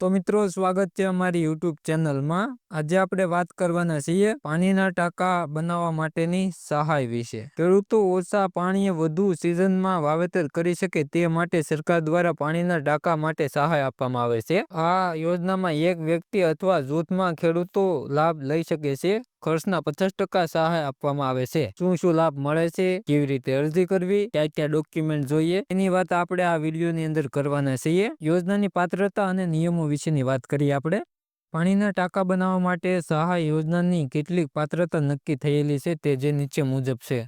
તો મિત્રો, સ્વાગત છે અમારી યુટ્યુબ ચેનલમાં. આજે આપણે વાત કરવાના છીએ પાણીના ટાંકા બનાવવા માટેની સહાય વિશે. ખેડૂતો ઓછા પાણીએ વધુ સિઝનમાં વાવેતર કરી શકે તે માટે સરકાર દ્વારા પાણીના ટાંકા માટે સહાય આપવામાં આવે છે. આ યોજનામાં એક વ્યક્તિ અથવા જૂથમાં ખેડૂતો લાભ લઈ શકે છે. ખર્ચના પચાસ ટકા સહાય આપવામાં આવે છે. શું શું લાભ મળે છે? કેવી રીતે અરજી કરવી? ક્યાં ક્યાં ડોક્યુમેન્ટ જોઈએ? એની વાત આપણે આ વિડીયોની અંદર કરવાના છીએ. યોજનાની પાત્રતા અને નિયમો વિશેની વાત કરીએ આપણે. પાણીના ટાંકા બનાવવા માટે સહાય યોજનાની કેટલીક પાત્રતા નક્કી થયેલી છે તે જે નીચે મુજબ છે.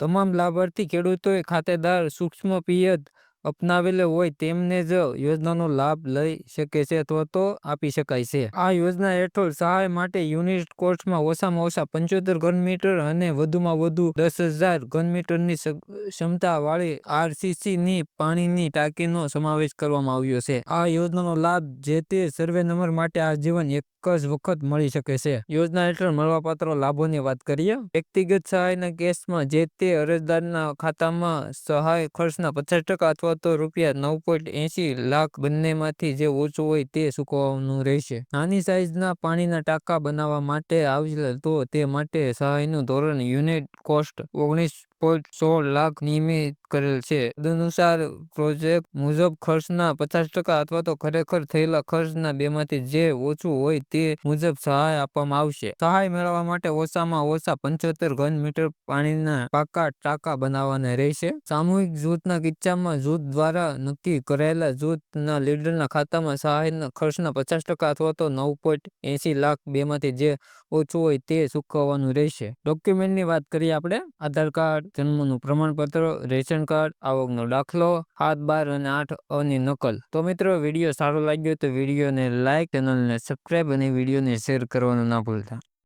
તમામ લાભાર્થી ખેડૂતોએ ખાતેદાર, સૂક્ષ્મ, પિયત અપનાવેલો હોય તેમને જ યોજનાનો લાભ લઈ શકે છે અથવા તો આપી શકાય છે. આ યોજના હેઠળ સહાય માટે યુનિટ કોસ્ટમાં ઓછામાં ઓછા પંચોતેર ઘન મીટર અને વધુમાં વધુ દસ હજાર ઘન મીટરની ક્ષમતા વાળી આરસીસી પાણીની ટાંકીનો સમાવેશ કરવામાં આવ્યો છે. આ યોજનાનો લાભ જે તે સર્વે નંબર માટે આજીવન એક જ વખત મળી શકે છે. યોજના હેઠળ મળવાપાત્ર લાભોની વાત કરીએ. વ્યક્તિગત સહાયના કેસમાં જે તે અરજદારના ખાતામાં સહાય ખર્ચના પચાસ ટકા અથવા તો રૂપિયા નવ પોઈન્ટ એસી લાખ બંનેમાંથી જે ઓછું હોય તે ચૂકવવાનું રહેશે. નાની સાઇઝના પાણીના ટાંકા બનાવવા માટે આવે તો તે માટે સહાયનું ધોરણ યુનિટ કોસ્ટ ઓગણીસ સોળ લાખ નિયમિત કરેલ છે. તદનુસાર પ્રોજેક્ટ મુજબ ખર્ચના પચાસ ટકા અથવા તો ખરેખર થયેલા ખર્ચના બેમાંથી જે ઓછું હોય તે મુજબ સહાય આપવામાં આવશે. સહાય મેળવવા માટે ઓછામાં ઓછા પંચોતેર ઘન મીટર પાણીના પાકા ટાંકા બનાવવાના રહેશે. સામૂહિક જૂથના કિસ્સામાં જૂથ દ્વારા નક્કી કરાયેલા જૂથના લીડરના ખાતામાં સહાયના ખર્ચના પચાસ ટકા અથવા તો નવ પોઈન્ટ એસી લાખ બેમાંથી જે ઓછું હોય તે ચૂકવવાનું રહેશે. ડોક્યુમેન્ટની વાત કરીએ આપણે. આધાર કાર્ડ જન્મનું પ્રમાણપત્ર, રેશન કાર્ડ, આવકનો દાખલો સાત બાર અને આઠ અની નકલ. તો મિત્રો, વીડિયો સારો લાગ્યો તો વિડીયોને લાઇક ચેનલને સબસ્ક્રાઈબ અને વિડીયોને શેર કરવાનું ના ભૂલતા.